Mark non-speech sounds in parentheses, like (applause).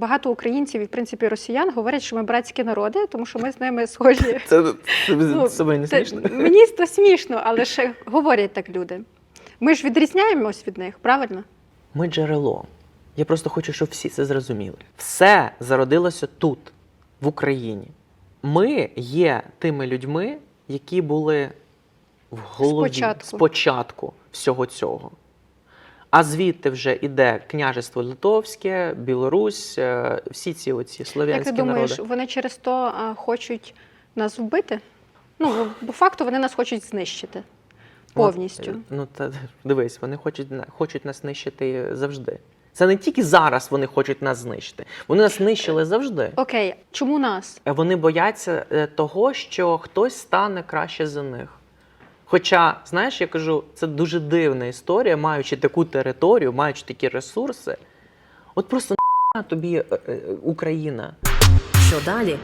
багато українців і в принципі росіян говорять, що ми братські народи, тому що ми з ними схожі. (laughs) Це Ну, не Це- смішно? Мені то смішно, але ще говорять так люди. Ми ж відрізняємось від них, правильно? Ми джерело. Я просто хочу, щоб всі це зрозуміли. Все зародилося тут, в Україні. Ми є тими людьми, які були в голові Спочатку. спочатку всього цього. А звідти вже іде княжество Литовське, Білорусь, е, всі ці оці Як слов'янські ти думаєш, народи. вони через то хочуть нас вбити? Ну, по факту вони нас хочуть знищити повністю. От, е, ну та дивись, вони хочуть хочуть нас знищити завжди. Це не тільки зараз вони хочуть нас знищити. Вони нас нищили завжди. Окей, чому нас? Е, Вони бояться е, того, що хтось стане краще за них. Хоча, знаєш, я кажу, це дуже дивна історія, маючи таку територію, маючи такі ресурси. От просто на тобі е, е, Україна. Що далі?